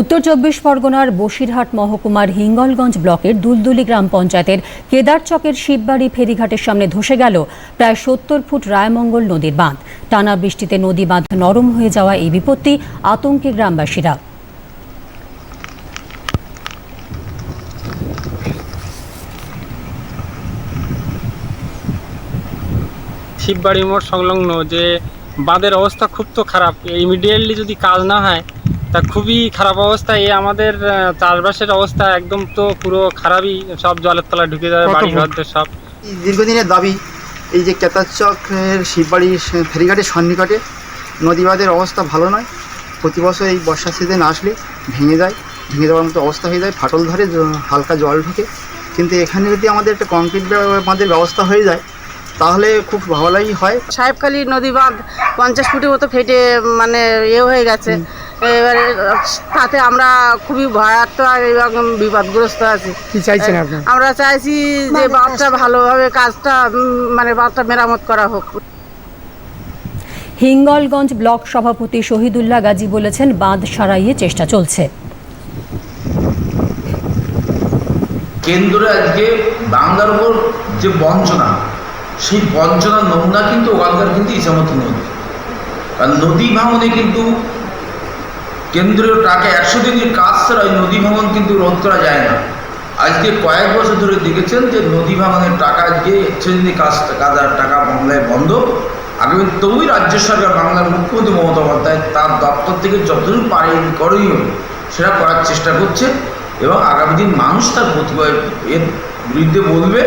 উত্তর চব্বিশ পরগনার বসিরহাট মহকুমার হিঙ্গলগঞ্জ ব্লকের দুলদুলি গ্রাম পঞ্চায়েতের কেদারচকের শিববাড়ি ফেরিঘাটের সামনে ধসে গেল প্রায় সত্তর ফুট রায়মঙ্গল নদীর বাঁধ। টানা বৃষ্টিতে নদী বাঁধ নরম হয়ে যাওয়া এই বিপত্তি আতঙ্কে গ্রামবাসীরা। শিববাড়ি মোড় সংলগ্ন যে বাঁধের অবস্থা খুব তো খারাপ। ইমিডিয়েটলি যদি কাজ না হয় তা খুবই খারাপ অবস্থা এই আমাদের চাষবাসের অবস্থা একদম তো পুরো খারাপই সব জলের তলায় ঢুকে যাবে বাড়ি ঘরদের সব। দীর্ঘদিনের দাবি এই যে কেতারচকের শিববাড়ির ফেরিঘাটের সন্নিকটে নদীবাদের অবস্থা ভালো নয়। প্রতি বছর এই বর্ষা সিজন আসলে ভেঙে যায় ভেঙে যাওয়ার মতো অবস্থা হয়ে যায় ফাটল ধরে হালকা জল ঢুকে। কিন্তু এখানে যদি আমাদের একটা কংক্রিট বাঁধের ব্যবস্থা হয়ে যায় তাহলে খুব ভালোই হয়। সাহেবখালী নদী বাঁধ পঞ্চাশ ফুটের মতো ফেটে মানে ইয়ে হয়ে গেছে। এবারে তাতে আমরা খুবই ভয়াত্মক এবং বিপদগ্রস্ত আছি। কি চাইছেন আপনি? আমরা চাইছি যে বাঁধটা ভালোভাবে কাজটা মানে বাঁধটা মেরামত করা হোক। হিঙ্গলগঞ্জ ব্লক সভাপতি শহীদুল্লাহ গাজী বলেছেন বাঁধ সারাইয়ে চেষ্টা চলছে। কেন্দ্র আজকে বাংলার উপর যে বঞ্চনা সেই বঞ্চনার নমুনা কিন্তু ওখানকার কিন্তু ইসামতি নদী। কারণ নদী ভাঙনে কিন্তু কেন্দ্রীয় টাকা একশো দিনের কাজ ছাড়া ওই নদী ভাঙন কিন্তু রোধ করা যায় না। আজকে কয়েক বছর ধরে দেখেছেন যে নদী ভাঙনের টাকা আজকে একশো দিনের কাজ কাজার টাকা বাংলায় বন্ধ। আগামী তবুই রাজ্য সরকার বাংলার মুখ্যমন্ত্রী মমতা বন্দ্যোপাধ্যায় তার দপ্তর থেকে যতদূর পারে করণীয় সেটা করার চেষ্টা করছে এবং আগামী দিন মানুষ তার প্রতিভা এর বিরুদ্ধে বলবে।